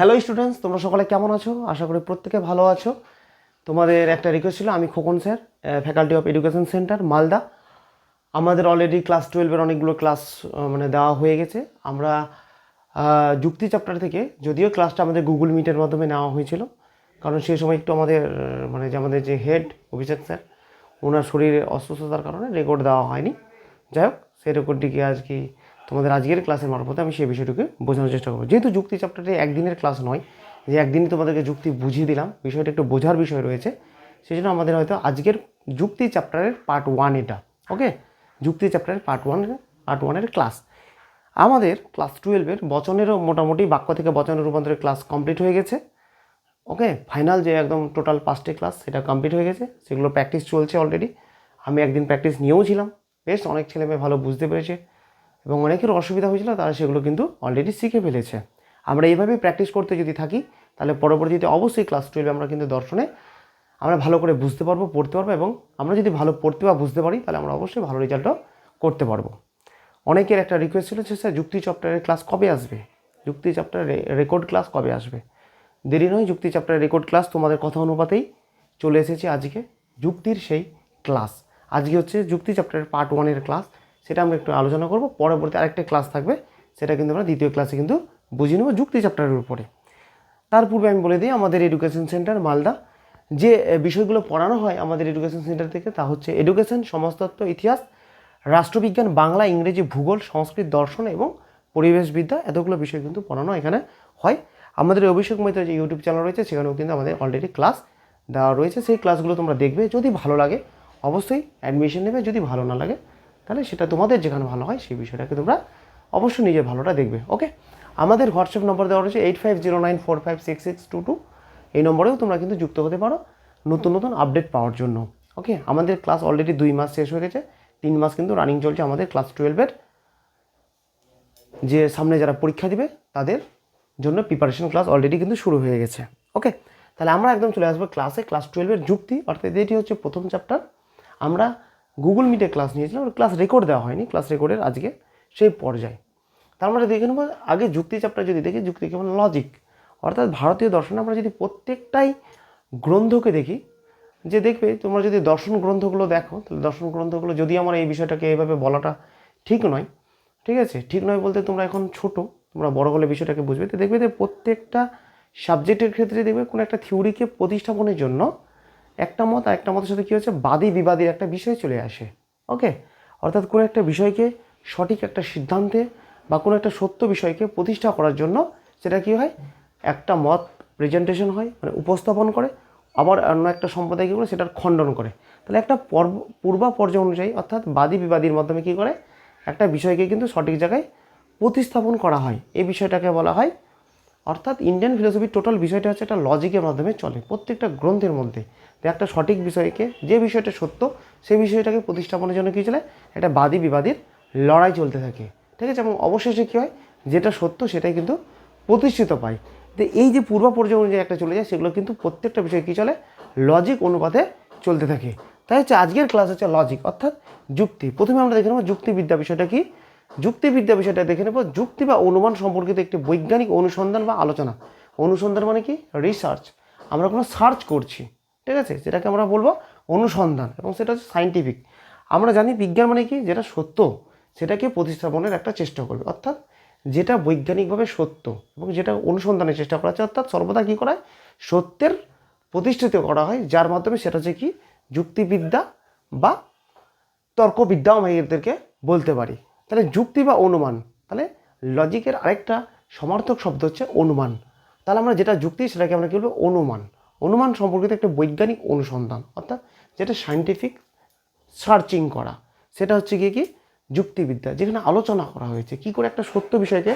Hello students তোমরা সকলে কেমন আছো? আশা করি প্রত্যেকে ভালো আছো। তোমাদের একটা রিকোয়েস্ট ছিল, আমি Khokon sir faculty of education centre Malda. আমাদের অলরেডি ক্লাস টুয়েলভের অনেকগুলো ক্লাস মানে দেওয়া হয়ে গেছে। আমরা যুক্তি চ্যাপ্টার থেকে, যদিও ক্লাসটা আমাদের গুগল মিটের মাধ্যমে নেওয়া হয়েছিল, কারণ সেই সময় একটু আমাদের মানে যে আমাদের যে হেড অভিষেক স্যার ওনার শরীরে অসুস্থতার কারণে রেকর্ড দেওয়া হয়নি। যাই হোক, সেই রেকর্ডটিকে আজকে তোমাদের আজকের ক্লাসের মারফতে আমি সেই বিষয়টিকে বোঝানোর চেষ্টা করব। যেহেতু যুক্তি চ্যাপ্টারটি একদিনের ক্লাস নয়, যে একদিনই তোমাদেরকে যুক্তি বুঝিয়ে দিলাম, বিষয়টা একটু বোঝার বিষয় রয়েছে, সেই জন্য আমাদের হয়তো আজকের যুক্তি চ্যাপ্টারের পার্ট ওয়ান এটা ওকে যুক্তি চ্যাপ্টারের পার্ট ওয়ান পার্ট ওয়ানের ক্লাস আমাদের ক্লাস টুয়েলভের বচনেরও মোটামুটি বাক্য থেকে বচনের রূপান্তরের ক্লাস কমপ্লিট হয়ে গেছে ওকে ফাইনাল যে একদম টোটাল পাঁচটি ক্লাস সেটা কমপ্লিট হয়ে গেছে, সেগুলো প্র্যাকটিস চলছে অলরেডি আমি একদিন প্র্যাকটিস নিয়েও ছিলাম, বেশ, অনেক ছেলে মেয়ে ভালো বুঝতে পেরেছে। এবং অনেকের অসুবিধা হয়েছিল, তারা সেগুলো কিন্তু অলরেডি শিখে ফেলেছে। আমরা এইভাবেই প্র্যাকটিস করতে যদি থাকি, তাহলে পরবর্তীতে অবশ্যই ক্লাস টুয়েলভে আমরা কিন্তু দর্শনে আমরা ভালো করে বুঝতে পারব, পড়তে পারব এবং আমরা যদি ভালো পড়তে বা বুঝতে পারি, তাহলে আমরা অবশ্যই ভালো রেজাল্টও করতে পারব। অনেকের একটা রিকোয়েস্ট ছিল যে, স্যার, যুক্তি চ্যাপ্টারের ক্লাস কবে আসবে? যুক্তি চ্যাপ্টারের রেকর্ড ক্লাস কবে আসবে? দেরি নয়, যুক্তি চ্যাপ্টারের রেকর্ড ক্লাস তোমাদের কথা অনুপাতেই চলে এসেছে আজকে। যুক্তির সেই ক্লাস আজকে হচ্ছে যুক্তি চ্যাপ্টারের পার্ট ওয়ানের ক্লাস সেটা আমরা একটু আলোচনা করব। পরবর্তী আরেকটা ক্লাস থাকবে, সেটা কিন্তু আমরা দ্বিতীয় ক্লাসে কিন্তু বুঝিয়ে নেব যুক্তি চ্যাপ্টারের উপরে। তার পূর্বে আমি বলে দিই, আমাদের এডুকেশন সেন্টার মালদা, যে বিষয়গুলো পড়ানো হয় আমাদের এডুকেশন সেন্টার থেকে, তা হচ্ছে এডুকেশন সমাজতত্ত্ব, ইতিহাস, রাষ্ট্রবিজ্ঞান, বাংলা, ইংরেজি, ভূগোল, সংস্কৃত, দর্শন এবং পরিবেশবিদ্যা, এতগুলো বিষয় কিন্তু পড়ানো এখানে হয়। আমাদের অভিষেক মৈত্র যে ইউটিউব চ্যানেল রয়েছে, সেখানেও কিন্তু আমাদের অলরেডি ক্লাস দেওয়া রয়েছে। সেই ক্লাসগুলো তোমরা দেখবে। যদি ভালো লাগে, অবশ্যই অ্যাডমিশন নেবে। যদি ভালো না লাগে তাহলে সেটা তোমাদের যেখানে ভালো হয় সেই বিষয়টাকে তোমরা অবশ্যই নিজের ভালোটা দেখবে ওকে আমাদের হোয়াটসঅ্যাপ নম্বর দেওয়া রয়েছে eight five zero nine four five six six two two এই নম্বরেও তোমরা কিন্তু যুক্ত হতে পারো নতুন নতুন আপডেট পাওয়ার জন্য ওকে আমাদের ক্লাস অলরেডি দুই মাস শেষ হয়ে গেছে, তিন মাস কিন্তু রানিং চলছে আমাদের ক্লাস টুয়েলভের যে সামনে যারা পরীক্ষা দিবে, তাদের জন্য প্রিপারেশন ক্লাস অলরেডি কিন্তু শুরু হয়ে গেছে ওকে তাহলে আমরা একদম চলে আসব ক্লাসে ক্লাস টুয়েলভের যুক্তি, অর্থাৎ এটি হচ্ছে প্রথম চ্যাপ্টার আমরা গুগল মিটে ক্লাস নিয়েছিলাম ক্লাস রেকর্ড দেওয়া হয়নি। ক্লাস রেকর্ডের আজকে সেই পর্যায়ে। তার আমরা দেখে নেব, আগে যুক্তি চ্যাপ্টার যদি দেখি, যুক্তি কেমন? লজিক অর্থাৎ ভারতীয় দর্শনে, আমরা যদি প্রত্যেকটাই গ্রন্থকে দেখি, যে দেখবে, তোমরা যদি দর্শন গ্রন্থগুলো দেখো, তাহলে দর্শন গ্রন্থগুলো যদি আমার এই বিষয়টাকে এইভাবে বলাটা ঠিক নয়, ঠিক আছে? ঠিক নয় বলতে তোমরা এখন ছোট, তোমরা বড় হলে বিষয়টাকে বুঝবে। তো দেখবে যে প্রত্যেকটা সাবজেক্টের ক্ষেত্রে দেখবে কোনো একটা থিওরিকে প্রতিস্থাপনের জন্য একটা মত আর একটা মতের সাথে কী হচ্ছে বাদী বিবাদীর একটা বিষয় চলে আসে। ওকে? অর্থাৎ কোনো একটা বিষয়কে সঠিক একটা সিদ্ধান্তে বা কোনো একটা সত্য বিষয়কে প্রতিষ্ঠা করার জন্য সেটা কী হয়? একটা মত প্রেজেন্টেশন হয় মানে উপস্থাপন করে, আবার অন্য একটা সম্প্রদায় কী করে সেটার খণ্ডন করে। তাহলে একটা পর্ব পূর্বা পর্যায় অনুযায়ী, অর্থাৎ বাদী বিবাদীর মাধ্যমে কী করে? একটা বিষয়কে কিন্তু সঠিক জায়গায় প্রতিস্থাপন করা হয়। এই বিষয়টাকে বলা হয় অর্থাৎ ইন্ডিয়ান ফিলোসফির টোটাল বিষয়টা হচ্ছে একটা লজিকের মাধ্যমে চলে। প্রত্যেকটা গ্রন্থের মধ্যে একটা সঠিক বিষয়কে, যে বিষয়টা সত্য, সেই বিষয়টাকে প্রতিস্থাপনের জন্য কী চলে? একটা বাদী বিবাদীর লড়াই চলতে থাকে। ঠিক আছে? এবং অবশেষে কী হয়? যেটা সত্য, সেটাই কিন্তু প্রতিষ্ঠিত পায়। তো এই যে পূর্ব অনুযায়ী একটা চলে যায়, সেগুলো কিন্তু প্রত্যেকটা বিষয়ে কী চলে? লজিক অনুপাতে চলতে থাকে। তাই হচ্ছে আজকের ক্লাস হচ্ছে লজিক অর্থাৎ যুক্তি। প্রথমে আমরা দেখে নেব যুক্তিবিদ্যা বিষয়টা কি? যুক্তিবিদ্যা বিষয়টা দেখে নেব। যুক্তি বা অনুমান সম্পর্কিত একটি বৈজ্ঞানিক অনুসন্ধান বা আলোচনা। অনুসন্ধান মানে কি? রিসার্চ আমরা কোনো সার্চ করছি, ঠিক আছে? যেটাকে আমরা বলব অনুসন্ধান এবং সেটা হচ্ছে সাইন্টিফিক আমরা জানি বিজ্ঞান মানে কি? যেটা সত্য, সেটাকে প্রতিস্থাপনের একটা চেষ্টা করবে। অর্থাৎ যেটা বৈজ্ঞানিকভাবে সত্য এবং যেটা অনুসন্ধানের চেষ্টা করা হচ্ছে, অর্থাৎ সর্বদা কী করা হয়? সত্যের প্রতিষ্ঠিত করা হয়, যার মাধ্যমে সেটা হচ্ছে কি? যুক্তিবিদ্যা বা তর্কবিদ্যাও আমি এদেরকে বলতে পারি। তাহলে যুক্তি বা অনুমান, তাহলে লজিকের আরেকটা সমার্থক শব্দ হচ্ছে অনুমান। তাহলে আমরা যেটা যুক্তি, সেটাকে আমরা কী বলব? অনুমান। অনুমান সম্পর্কিত একটা বৈজ্ঞানিক অনুসন্ধান, অর্থাৎ যেটা সাইন্টিফিক সার্চিং করা। সেটা হচ্ছে গিয়ে কি? যুক্তিবিদ্যা, যেখানে আলোচনা করা হয়েছে। কি করে একটা সত্য বিষয়কে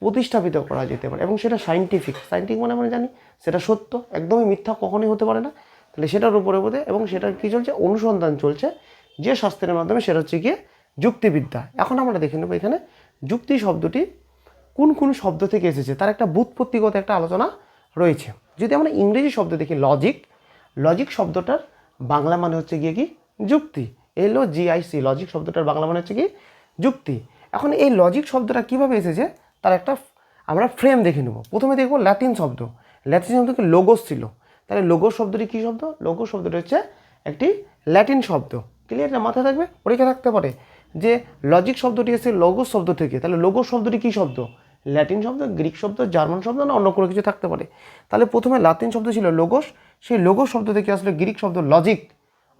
প্রতিস্থাপিত করা যেতে পারে? এবং সেটা সাইন্টিফিক সাইন্টিফিক মানে আমরা জানি সেটা সত্য, একদমই মিথ্যা কখনোই হতে পারে না। তাহলে সেটার উপরে বোধে এবং সেটার কী চলছে? অনুসন্ধান চলছে। যে শাস্ত্রের মাধ্যমে সেটা হচ্ছে গিয়ে যুক্তিবিদ্যা। এখন আমরা দেখে নেব এখানে যুক্তি শব্দটি কোন কোন শব্দ থেকে এসেছে, তার একটা বুৎপত্তিগত একটা আলোচনা রয়েছে। যদি আমরা ইংরেজি শব্দ দেখি লজিক লজিক শব্দটার বাংলা মানে হচ্ছে গিয়ে কি? যুক্তি। এলো জিআইসি লজিক শব্দটার বাংলা মানে হচ্ছে কি? যুক্তি। এখন এই লজিক শব্দটা কীভাবে এসেছে? তার একটা আমরা ফ্রেম দেখে নেব। প্রথমে দেখব ল্যাটিন শব্দ। ল্যাটিন শব্দ কি? লোগোস ছিল। তাহলে লোগোস শব্দটি কী শব্দ? লোগোস শব্দটি হচ্ছে একটি ল্যাটিন শব্দ। ক্লিয়ার মাথায় থাকবে? পরীক্ষা থাকতে পারে। যে লজিক শব্দটি এসেছে লোগোস শব্দ থেকে। তাহলে লোগোস শব্দটি কী শব্দ? ল্যাটিন শব্দ, গ্রিক শব্দ, জার্মান শব্দ না অন্য কোনো কিছু থাকতে পারে? তাহলে প্রথমে লাতিন শব্দ ছিল লোগোস সেই লোগোস শব্দ থেকে আসলে গ্রিক শব্দ লজিক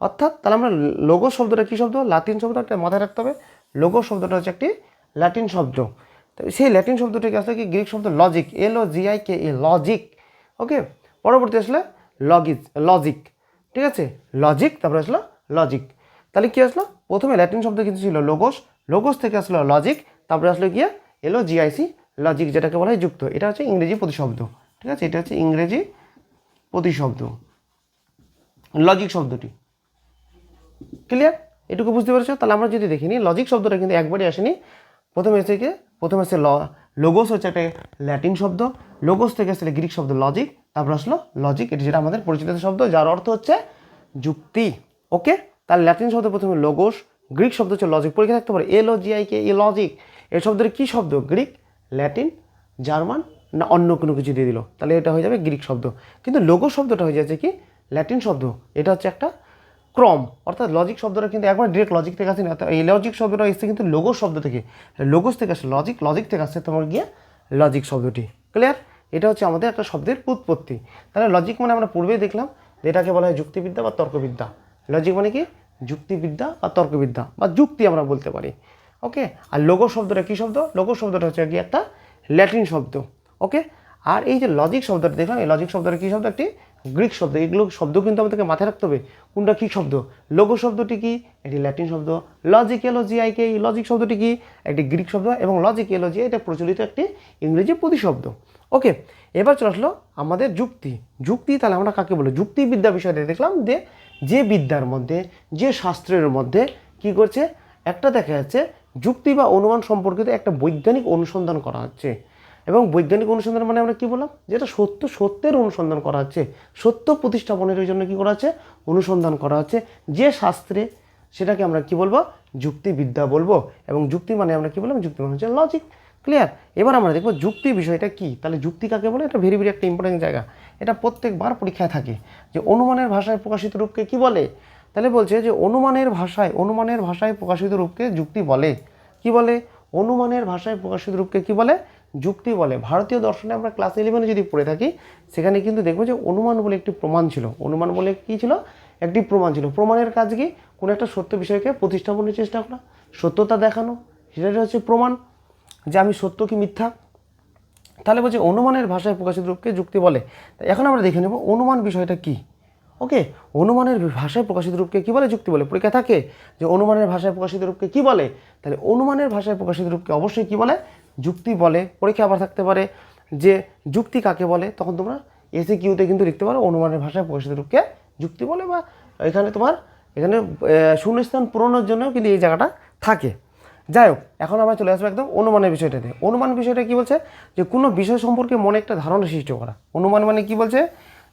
অর্থাৎ তাহলে আমরা লোগোস শব্দটা কী শব্দ? লাতিন শব্দ একটা মাথায় রাখতে হবে। লোগোস শব্দটা হচ্ছে একটি ল্যাটিন শব্দ। সেই ল্যাটিন শব্দ থেকে আসলে কি? গ্রিক শব্দ logic L O G I K A logic okay পরবর্তী আসলে লগিজ লজিক ঠিক আছে? লজিক তারপরে আসলো লজিক তাহলে কী আসলো? প্রথমে ল্যাটিন শব্দ কিন্তু ছিল লোগোস লোগোস থেকে আসলো লজিক তারপরে আসলো গিয়ে এলো জিআইসি লজিক যেটাকে বলা হয় যুক্ত। এটা হচ্ছে ইংরেজি প্রতিশব্দ, ঠিক আছে? এটা হচ্ছে ইংরেজি প্রতিশব্দ। লজিক শব্দটি। ক্লিয়ার এটুকু বুঝতে পেরেছ? তাহলে আমরা যদি দেখিনি লজিক শব্দটা কিন্তু একবারই আসেনি। প্রথমে এসে কি প্রথমে এসে ল লোগোস হচ্ছে একটা ল্যাটিন শব্দ লোগোস থেকে আসলে গ্রিক শব্দ লজিক তারপর আসলো লজিক এটি যেটা আমাদের পরিচিত শব্দ, যার অর্থ হচ্ছে যুক্তি ওকে তার ল্যাটিন শব্দ প্রথমে লোগোস গ্রিক শব্দ হচ্ছে লজিক পরীক্ষা থাকতে পারে এল কে এ লজিক এই শব্দের কী শব্দ? গ্রিক, ল্যাটিন, জার্মান না অন্য কোনো কিছু দিয়ে দিল? তাহলে এটা হয়ে যাবে গ্রিক শব্দ। কিন্তু লোগো শব্দটা হয়ে যাচ্ছে কি? ল্যাটিন শব্দ। এটা হচ্ছে একটা ক্রম। অর্থাৎ লজিক শব্দটা কিন্তু একবার ডিরেক্ট লজিক থেকে আসে না। এই লজিক শব্দটা এসছে কিন্তু লোগো শব্দ থেকে। লোগোস থেকে আসে লজিক লজিক থেকে আসছে তোমার গিয়ে লজিক শব্দটি। ক্লিয়ার এটা হচ্ছে আমাদের একটা শব্দের উৎপত্তি। তাহলে লজিক মানে আমরা পূর্বেই দেখলাম এটাকে বলা হয় যুক্তিবিদ্যা বা তর্কবিদ্যা। লজিক মানে কি? যুক্তিবিদ্যা বা তর্কবিদ্যা বা যুক্তি আমরা বলতে পারি। ওকে আর লোগো শব্দটা কী শব্দ? লোগো শব্দটা হচ্ছে কি একটা ল্যাটিন শব্দ। ওকে আর এই যে লজিক শব্দটা দেখলাম, এই লজিক শব্দটা কী শব্দ? একটি গ্রিক শব্দ। এগুলো শব্দ কিন্তু আমাদেরকে মাথায় রাখতে হবে। কোনটা কী শব্দ? লোগো শব্দটি কি? একটি ল্যাটিন শব্দ। লজিক এলোজি আইকে এই লজিক শব্দটি কি? একটি গ্রিক শব্দ এবং লজিক এলোজি এটা প্রচলিত একটি ইংরেজি প্রতিশব্দ ওকে এবার চলে আসলো আমাদের যুক্তি। যুক্তি তাহলে আমরা কাকে বলি? যুক্তিবিদ্যা বিষয়টা দেখলাম যে যে বিদ্যার মধ্যে, যে শাস্ত্রের মধ্যে কি করছে? একটা দেখা যাচ্ছে, যুক্তি বা অনুমান সম্পর্কিত একটা বৈজ্ঞানিক অনুসন্ধান করা হচ্ছে। এবং বৈজ্ঞানিক অনুসন্ধান মানে আমরা কী বললাম? যেটা সত্য, সত্যের অনুসন্ধান করা হচ্ছে। সত্য প্রতিষ্ঠাপনের জন্য কী করা হচ্ছে? অনুসন্ধান করা হচ্ছে। যে শাস্ত্রে সেটাকে আমরা কি বলব? যুক্তিবিদ্যা বলব। এবং যুক্তি মানে আমরা কি বললাম? যুক্তি মানে হচ্ছে লজিক ক্লিয়ার এবার আমরা দেখব যুক্তি বিষয়টা কি? তাহলে যুক্তি কাকে বলে? এটা ভেরি ভেরি একটা ইম্পর্টেন্ট জায়গা। এটা প্রত্যেকবার পরীক্ষায় থাকে। যে অনুমানের ভাষায় প্রকাশিত রূপকে কি বলে? তাহলে বলছে যে অনুমানের ভাষায় অনুমানের ভাষায় প্রকাশিত রূপকে যুক্তি বলে। কি বলে? অনুমানের ভাষায় প্রকাশিত রূপকে কি বলে? যুক্তি বলে। ভারতীয় দর্শনে আমরা ক্লাস ইলেভেনে যদি পড়ে থাকি, সেখানে কিন্তু দেখব যে অনুমান বলে একটি প্রমাণ ছিল। অনুমান বলে কী ছিল? একটি প্রমাণ ছিল। প্রমাণের কাজ কি? কোনো একটা সত্য বিষয়কে প্রতিস্থাপনের চেষ্টা করা, সত্যতা দেখানো। সেটাই হচ্ছে প্রমাণ। যে আমি সত্য কি মিথ্যা? তাহলে বলছে অনুমানের ভাষায় প্রকাশিত রূপকে যুক্তি বলে। এখন আমরা দেখে নেব অনুমান বিষয়টা কি। ওকে অনুমানের ভাষায় প্রকাশিত রূপকে কী বলে? যুক্তি বলে। পরীক্ষা থাকে যে অনুমানের ভাষায় প্রকাশিত রূপকে কী বলে? তাহলে অনুমানের ভাষায় প্রকাশিত রূপকে অবশ্যই কী বলে? যুক্তি বলে। পরীক্ষা আবার থাকতে পারে যে যুক্তি কাকে বলে? তখন তোমরা এসে কিউতে কিন্তু লিখতে পারো অনুমানের ভাষায় প্রকাশিত রূপকে যুক্তি বলে বা এখানে তোমার, এখানে শূন্যস্থান পূরণের জন্য কিন্তু এই জায়গাটা থাকে। যাই হোক, এখন আমরা চলে আসব একদম অনুমানের বিষয়টাতে অনুমান বিষয়টা কি বলছে? যে কোনো বিষয় সম্পর্কে মনে একটা ধারণা সৃষ্টি করা। অনুমান মানে কি বলছে?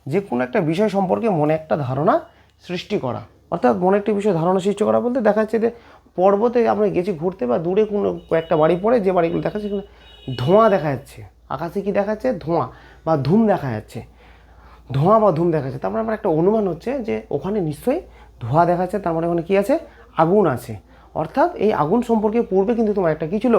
যে কোনো একটা বিষয় সম্পর্কে মনে একটা ধারণা সৃষ্টি করা। অর্থাৎ মনে একটা বিষয় ধারণা সৃষ্টি করা বলতে দেখা যাচ্ছে যে পর্বতে আমরা গেছি ঘুরতে বা দূরে কোনো কয়েকটা বাড়ি পড়ে, যে বাড়িগুলো দেখা যাচ্ছে সেখানে ধোঁয়া দেখা যাচ্ছে। আকাশে কি দেখা যাচ্ছে? ধোঁয়া বা ধুম দেখা যাচ্ছে। ধোঁয়া বা ধুম দেখা যাচ্ছে। তার মানে আমার একটা অনুমান হচ্ছে যে ওখানে নিশ্চয়ই ধোঁয়া দেখা যাচ্ছে। তার মানে ওখানে কী আছে? আগুন আছে। অর্থাৎ এই আগুন সম্পর্কে পূর্বে কিন্তু তোমার একটা কী ছিল?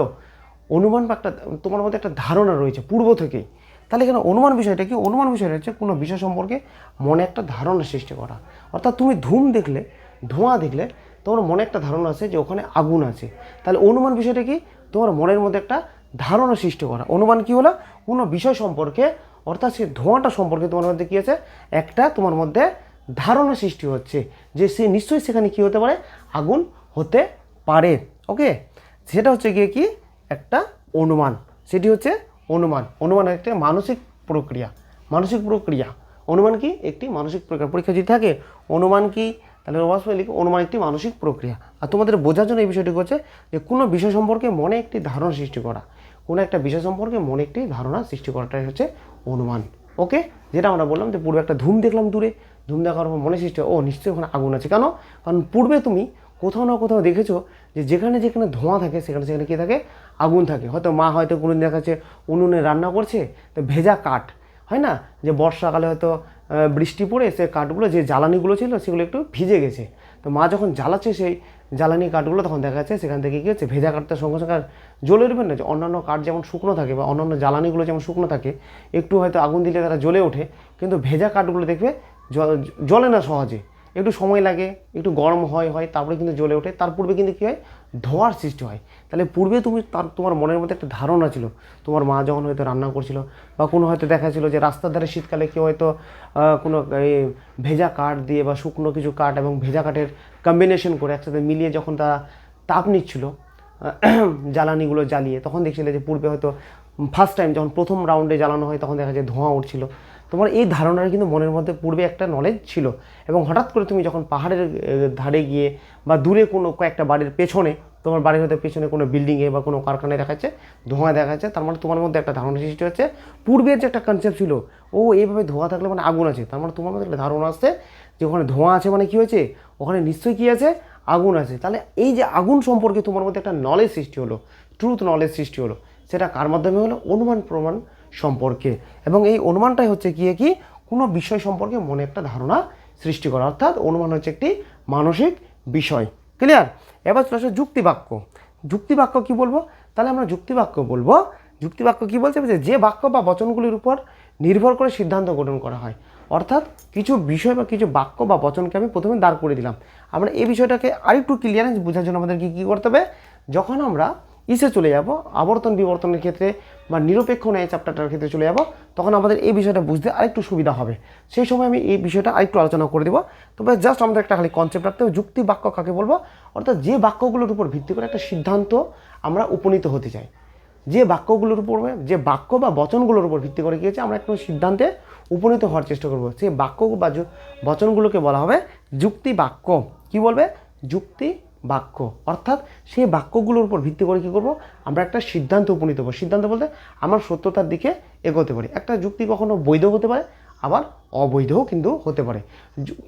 অনুমান বা একটা, তোমার মধ্যে একটা ধারণা রয়েছে পূর্ব থেকেই। তাহলে এখানে অনুমান বিষয়টা কি? অনুমান বিষয়টা হচ্ছে কোনো বিষয় সম্পর্কে মনে একটা ধারণা সৃষ্টি করা। অর্থাৎ তুমি ধুম দেখলে, ধোঁয়া দেখলে, তোমার মনে একটা ধারণা আছে যে ওখানে আগুন আছে। তাহলে অনুমান বিষয়টা কি? তোমার মনের মধ্যে একটা ধারণা সৃষ্টি করা। অনুমান কি হলো? কোনো বিষয় সম্পর্কে, অর্থাৎ সে ধোঁয়াটা সম্পর্কে তোমার মধ্যে কী আছে? একটা তোমার মধ্যে ধারণা সৃষ্টি হচ্ছে যে সে নিশ্চয়ই সেখানে কী হতে পারে? আগুন হতে পারে ওকে সেটা হচ্ছে গিয়ে কি? একটা অনুমান। সেটি হচ্ছে অনুমান। অনুমান একটা মানসিক প্রক্রিয়া। মানসিক প্রক্রিয়া। অনুমান কি? একটি মানসিক প্রক্রিয়া। পরীক্ষা যদি থাকে, অনুমান কি? তাহলে অবশ্যই লিখো অনুমান একটি মানসিক প্রক্রিয়া। আর তোমাদের বোঝার জন্য এই বিষয়টি হচ্ছে যে কোনো বিষয় সম্পর্কে মনে একটি ধারণা সৃষ্টি করা। কোনো একটা বিষয় সম্পর্কে মনে একটি ধারণা সৃষ্টি করাটাই হচ্ছে অনুমান ওকে যেটা আমরা বললাম যে পূর্বে একটা ধুম দেখলাম দূরে। ধুম দেখার পর মনে সৃষ্টি ও, নিশ্চয়ই ওখানে আগুন আছে। কেন? কারণ পূর্বে তুমি কোথাও না কোথাও দেখেছ যে যেখানে যেখানে ধোঁয়া থাকে, সেখানে সেখানে কী থাকে? আগুন থাকে। হয়তো মা হয়তো কোনো দিন দেখা যাচ্ছে উনুনে রান্না করছে, তো ভেজা কাঠ, হয় না? যে বর্ষাকালে হয়তো বৃষ্টি পড়ে সে কাঠগুলো, যে জ্বালানিগুলো ছিল, সেগুলো একটু ভিজে গেছে। তো মা যখন জ্বালাচ্ছে সেই জ্বালানি কাঠগুলো, তখন দেখা যাচ্ছে সেখান থেকে কী হচ্ছে, ভেজা কাঠটা সঙ্গে সঙ্গে জ্বলে উঠবে না। যে অন্যান্য কাঠ যেমন শুকনো থাকে বা অন্যান্য জ্বালানিগুলো যেমন শুকনো থাকে, একটু হয়তো আগুন দিলে তারা জ্বলে ওঠে, কিন্তু ভেজা কাঠগুলো দেখবে জ- জ্বলে না সহজে। একটু সময় লাগে, একটু গরম হয় হয়, তারপরে কিন্তু জ্বলে ওঠে। তার পূর্বে কিন্তু কী হয়? ধোঁয়ার সৃষ্টি হয়। তাহলে পূর্বে তুমি তার, তোমার মনের মধ্যে একটা ধারণা ছিল। তোমার মা যখন হয়তো রান্না করছিল বা কোনো হয়তো দেখা ছিল যে রাস্তার ধারে শীতকালে কেউ হয়তো কোনো ভেজা কাঠ দিয়ে বা শুকনো কিছু কাঠ এবং ভেজা কাঠের কম্বিনেশন করে একসাথে মিলিয়ে যখন তারা তাপ নিচ্ছিল জ্বালানিগুলো জ্বালিয়ে, তখন দেখছিলে যে পূর্বে হয়তো ফার্স্ট টাইম যখন প্রথম রাউন্ডে জ্বালানো হয়, তখন দেখা যায় ধোঁয়া উঠছিল। তোমার এই ধারণাটা কিন্তু মনের মধ্যে পূর্বে একটা নলেজ ছিল এবং হঠাৎ করে তুমি যখন পাহাড়ের ধারে গিয়ে বা দূরে কোনো কয়েকটা বাড়ির পেছনে, তোমার বাড়ির হয়তো পেছনে কোনো বিল্ডিংয়ে বা কোনো কারখানায় দেখাচ্ছে, ধোঁয়া দেখাচ্ছে, তার মানে তোমার মধ্যে একটা ধারণা সৃষ্টি হচ্ছে। পূর্বের যে একটা কনসেপ্ট ছিল, ও এইভাবে ধোঁয়া থাকলে মানে আগুন আছে, তার মানে তোমার মধ্যে একটা ধারণা আসছে যে ওখানে ধোঁয়া আছে মানে কী হয়েছে? ওখানে নিশ্চয়ই কী আছে? আগুন আছে। তাহলে এই যে আগুন সম্পর্কে তোমার মধ্যে একটা নলেজ সৃষ্টি হলো ট্রুথ নলেজ সৃষ্টি হলো, সেটা কার মাধ্যমে হলো? অনুমান প্রমাণ সম্পর্কে। এবং এই অনুমানটাই হচ্ছে গিয়ে কি, কোনো বিষয় সম্পর্কে মনে একটা ধারণা সৃষ্টি করা। অর্থাৎ অনুমান হচ্ছে একটি মানসিক বিষয়। ক্লিয়ার এবার চলে আসে যুক্তিবাক্য। যুক্তিবাক্য কি বলব? তাহলে আমরা যুক্তিবাক্য বলব। যুক্তিবাক্য কি বলছে? যে যে বাক্য বা বচনগুলির উপর নির্ভর করে সিদ্ধান্ত গ্রহণ করা হয়। অর্থাৎ কিছু বিষয় বা কিছু বাক্য বা বচনকে আমি প্রথমে দাঁড় করে দিলাম। আমরা এই বিষয়টাকে আরেকটু ক্লিয়ারেন্স বোঝার জন্য আমাদের কি কী করতে হবে? যখন আমরা ইসে চলে যাব, আবর্তন বিবর্তনের ক্ষেত্রে বা নিরপেক্ষ ন্যায় চ্যাপ্টারটার ক্ষেত্রে চলে যাব। তখন আমাদের এই বিষয়টা বুঝতে আরেকটু সুবিধা হবে। সেই সময় আমি এই বিষয়টা আরেকটু আলোচনা করে দেবো। তবে জাস্ট আমাদের একটা খালি কনসেপ্ট রাখতে হবে, যুক্তি বাক্য কাকে বলব? অর্থাৎ যে বাক্যগুলোর উপর ভিত্তি করে একটা সিদ্ধান্ত আমরা উপনীত হতে চাই। যে বাক্যগুলোর উপর, যে বাক্য বা বচনগুলোর উপর ভিত্তি করে গিয়েছে, আমরা একটা সিদ্ধান্তে উপনীত হওয়ার চেষ্টা করব। সেই বাক্য বা বচনগুলোকে বলা হবে যুক্তি বাক্য। কি বলবে? যুক্তি বাক্য। অর্থাৎ সেই বাক্যগুলোর উপর ভিত্তি করে কী করব? আমরা একটা সিদ্ধান্ত উপনীত হব। সিদ্ধান্ত বলতে আমার সত্যতার দিকে এগোতে পারি। একটা যুক্তি কখনো বৈধ হতে পারে, আবার অবৈধও কিন্তু হতে পারে।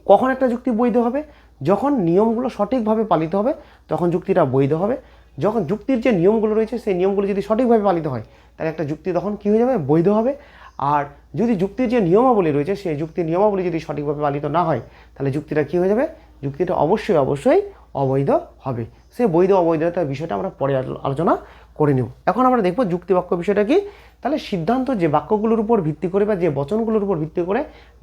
কখন একটা যুক্তি বৈধ হবে? যখন নিয়মগুলো সঠিকভাবে পালিত হবে, তখন যুক্তিটা বৈধ হবে। যখন যুক্তির যে নিয়মগুলো রয়েছে, সেই নিয়মগুলো যদি সঠিকভাবে পালিত হয়, তাহলে একটা যুক্তি তখন কী হয়ে যাবে? বৈধ হবে। আর যদি যুক্তির যে নিয়মাবলী রয়েছে, সেই যুক্তির নিয়মাবলী যদি সঠিকভাবে পালিত না হয়, তাহলে যুক্তিটা কী হয়ে যাবে? যুক্তিটা অবশ্যই অবশ্যই অবৈধ হবে। সে বৈধ অবৈধতার বিষয়টা আমরা পরে আলোচনা করে নেব। এখন আমরা দেখব যুক্তিবাক্য বিষয়টা কি। তাহলে সিদ্ধান্ত যে বাক্যগুলোর উপর ভিত্তি করে বা যে বচনগুলোর উপর ভিত্তি করে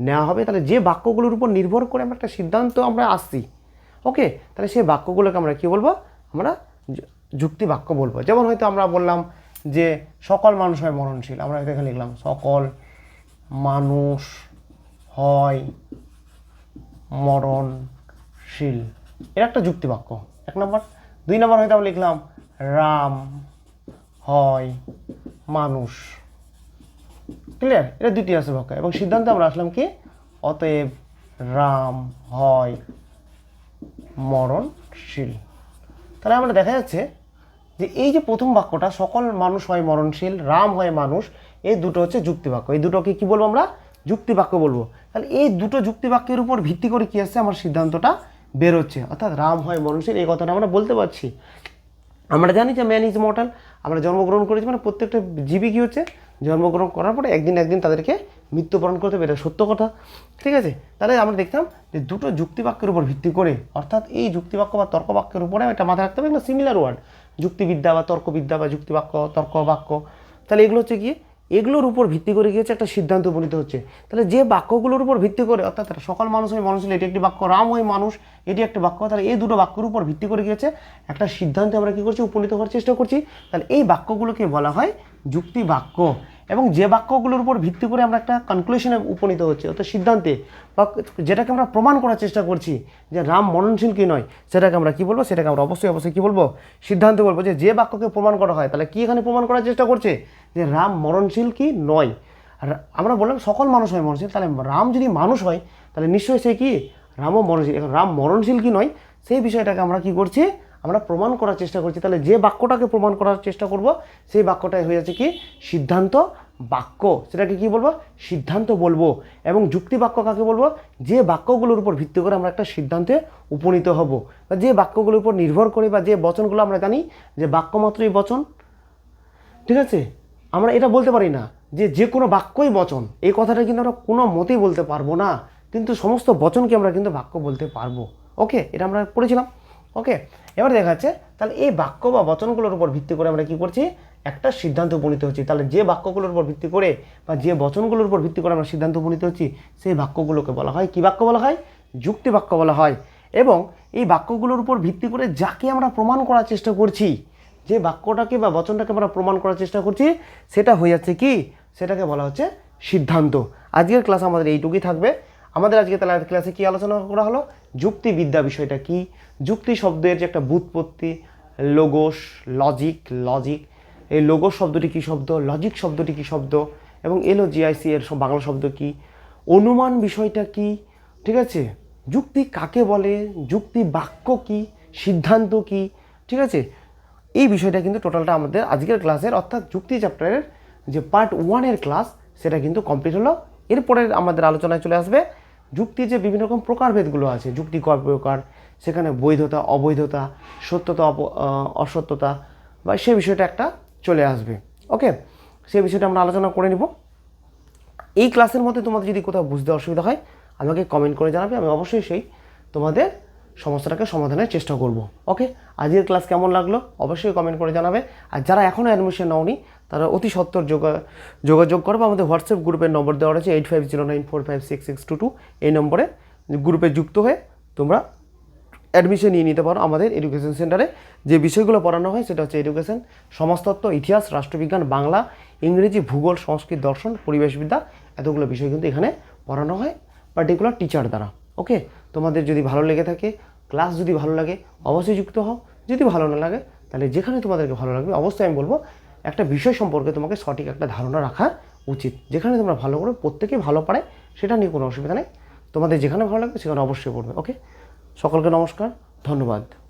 নেওয়া হবে, তাহলে যে বাক্যগুলোর উপর নির্ভর করে আমরা একটা সিদ্ধান্ত আমরা আসছি। ওকে তাহলে সেই বাক্যগুলোকে আমরা কি বলব? আমরা যুক্তি বাক্য বলব। যেমন হয়তো আমরা বললাম যে সকল মানুষ হয় মরণশীল। আমরা এখানে লিখলাম, সকল মানুষ হয় মরণশীল। এর একটা যুক্তি বাক্য এক নম্বর, দুই নম্বর হয়তো আমরা লিখলাম, রাম হয় মানুষ। ক্লিয়ার এটা দ্বিতীয় আসে বাক্য। এবং সিদ্ধান্তে আমরা আসলাম কি? অতএব রাম হয় মরণশীল। তাহলে আমরা দেখা যাচ্ছে যে এই যে প্রথম বাক্যটা, সকল মানুষ হয় মরণশীল, রাম হয় মানুষ, এই দুটো হচ্ছে যুক্তি বাক্য এই দুটোকে কি বলব আমরা? যুক্তি বাক্য বলব। তাহলে এই দুটো যুক্তি বাক্যের উপর ভিত্তি করে কি আসছে আমার সিদ্ধান্তটা বেরোচ্ছে। অর্থাৎ রাম হয় মরণশীল এই কথাটা আমরা বলতে পারছি। আমরা জানি যে ম্যান ইজ মর্টাল আমরা জন্মগ্রহণ করেছি মানে প্রত্যেকটা জীবী কী হচ্ছে? জন্মগ্রহণ করার পরে একদিন একদিন তাদেরকে মৃত্যুবরণ করতে হবে, এটা সত্য কথা। ঠিক আছে? তাহলে আমরা দেখতাম যে দুটো যুক্তিবাক্যের উপর ভিত্তি করে, অর্থাৎ এই যুক্তিবাক্য বা তর্কবাক্যের উপরে এটা মাথায় রাখতে হবে এগুলো সিমিলার ওয়ার্ড যুক্তিবিদ্যা বা তর্কবিদ্যা বা যুক্তিবাক্য, তর্কবাক্য। তাহলে এগুলো হচ্ছে কি এগুলোর উপর ভিত্তি করে গিয়েছে একটা সিদ্ধান্ত উপনীত হচ্ছে। তাহলে যে বাক্যগুলোর উপর ভিত্তি করে, অর্থাৎ সকল মানুষ হয়ে মানুষ এটি একটি বাক্য, রাম হয়ে মানুষ, এটি একটি বাক্য, তাহলে এই দুটো বাক্যের উপর ভিত্তি করে গিয়েছে একটা সিদ্ধান্তে আমরা কী করছি? উপনীত হওয়ার চেষ্টা করছি। তাহলে এই বাক্যগুলোকে বলা হয় যুক্তি বাক্য। এবং যে বাক্যগুলোর উপর ভিত্তি করে আমরা একটা কনক্লুশনে উপনীত হচ্ছে, অর্থাৎ সিদ্ধান্তে, বা যেটাকে আমরা প্রমাণ করার চেষ্টা করছি যে রাম মরণশীল কি নয়, সেটাকে আমরা কি বলব? সেটাকে আমরা অবশ্যই অবশ্যই কি বলব? সিদ্ধান্ত বলব যে যে বাক্যকে প্রমাণ করা হয়, তাহলে কি এখানে প্রমাণ করার চেষ্টা করছে? যে রাম মরণশীল কি নয়। আমরা বললাম সকল মানুষ হয় মরণশীল, তাহলে রাম যদি মানুষ হয়, তাহলে নিশ্চয়ই সে কি? রামও মরণশীল, এখন রাম মরণশীল কি নয়, সেই বিষয়টাকে আমরা কি করছি? আমরা প্রমাণ করার চেষ্টা করছি। তাহলে যে বাক্যটাকে প্রমাণ করার চেষ্টা করব, সেই বাক্যটাই হয়ে যাচ্ছে কি? সিদ্ধান্ত বাক্য, সেটাকে কি বলব? সিদ্ধান্ত বলব। এবং যুক্তি বাক্য কাকে বলব? যে বাক্যগুলোর উপর ভিত্তি করে আমরা একটা সিদ্ধান্তে উপনীত হব। বা যে বাক্যগুলোর উপর নির্ভর করে বা যে বচনগুলো আমরা জানি, যে বাক্য মাত্রই বচন। ঠিক আছে? আমরা এটা বলতে পারি না যে যে কোনো বাক্যই বচন। এই কথাটা কিন্তু আমরা কোনো মতেই বলতে পারব না। কিন্তু সমস্ত বচনকে আমরা কিন্তু বাক্য বলতে পারব। ওকে? এটা আমরা পড়েছিলাম। ওকে? এবার দেখা যাচ্ছে, তাহলে এই বাক্য বা বচনগুলোর উপর ভিত্তি করে আমরা কি করছি? একটা সিদ্ধান্ত উপনীত হচ্ছি। তাহলে যে বাক্যগুলোর উপর ভিত্তি করে বা যে বচনগুলোর উপর ভিত্তি করে আমরা সিদ্ধান্ত উপনীত হচ্ছি, সেই বাক্যগুলোকে বলা হয়, কি বাক্য বলা হয়? যুক্তি বাক্য বলা হয়। এবং এই বাক্যগুলোর উপর ভিত্তি করে যাকে আমরা প্রমাণ করার চেষ্টা করছি, যে বাক্যটাকে বা বচনটাকে আমরা প্রমাণ করার চেষ্টা করছি, সেটা হয়ে যাচ্ছে কি? সেটাকে বলা হচ্ছে সিদ্ধান্ত। আজকের ক্লাস আমাদের এইটুকুই থাকবে। আমাদের আজকে তাহলে ক্লাসে কী আলোচনা করা হলো? যুক্তিবিদ্যা বিষয়টা কি? যুক্তি শব্দের যে একটা বুৎপত্তি লোগোস লজিক লজিক এই লোগো শব্দটি কী শব্দ? লজিক শব্দটি কী শব্দ? এবং এলো জিআইসি এর সব বাংলা শব্দ কি? অনুমান বিষয়টা কি? ঠিক আছে? যুক্তি কাকে বলে? যুক্তি বাক্য কি? সিদ্ধান্ত কি? ঠিক আছে? এই বিষয়টা কিন্তু টোটালটা আমাদের আজকের ক্লাসের অর্থাৎ যুক্তি চ্যাপ্টারের যে পার্ট ওয়ানের ক্লাস সেটা কিন্তু কমপ্লিট হলো। এরপরে আমাদের আলোচনায় চলে আসবে যুক্তির যে বিভিন্ন রকম প্রকারভেদগুলো আছে। যুক্তি কয় প্রকার? সেখানে বৈধতা, অবৈধতা, সত্যতা অপ অসত্যতা, বা সে বিষয়টা একটা চলে আসবে। ওকে সেই বিষয়টা আমরা আলোচনা করে নিব। এই ক্লাসের মধ্যে তোমাদের যদি কোথাও বুঝতে অসুবিধা হয়, আমাকে কমেন্ট করে জানাবে। আমি অবশ্যই সেই তোমাদের সমস্যাটাকে সমাধানের চেষ্টা করব। ওকে আজকের ক্লাস কেমন লাগল? অবশ্যই কমেন্ট করে জানাবে। আর যারা এখনও অ্যাডমিশন নাওনি, তারা অতি সত্তর যোগা, যোগাযোগ করবে আমাদের হোয়াটসঅ্যাপ গ্রুপের নম্বর দেওয়া রয়েছে eight five zero nine four five six six two two এই নম্বরে গ্রুপে যুক্ত হয়ে তোমরা অ্যাডমিশন নিয়ে নিতে পারো আমাদের এডুকেশন সেন্টারে যে বিষয়গুলো পড়ানো হয় সেটা হচ্ছে এডুকেশন সমাজতত্ত্ব, ইতিহাস, রাষ্ট্রবিজ্ঞান, বাংলা, ইংরেজি, ভূগোল, সংস্কৃত, দর্শন পরিবেশবিদ্যা এতগুলো বিষয় কিন্তু এখানে পড়ানো হয় পার্টিকুলার টিচার দ্বারা। ওকে তোমাদের যদি ভালো লেগে থাকে ক্লাস যদি ভালো লাগে, অবশ্যই যুক্ত হও। যদি ভালো না লাগে, তাহলে যেখানে তোমাদেরকে ভালো লাগবে, অবশ্যই আমি বলব, একটা বিষয় সম্পর্কে তোমাকে সঠিক একটা ধারণা রাখা উচিত। যেখানে তোমরা ভালো করো প্রত্যেকেই ভালো পারে, সেটা নিয়ে কোনো অসুবিধা নেই। তোমাদের যেখানে ভালো লাগবে, সেখানে অবশ্যই পড়বে। ওকে সকলকে নমস্কার ধন্যবাদ।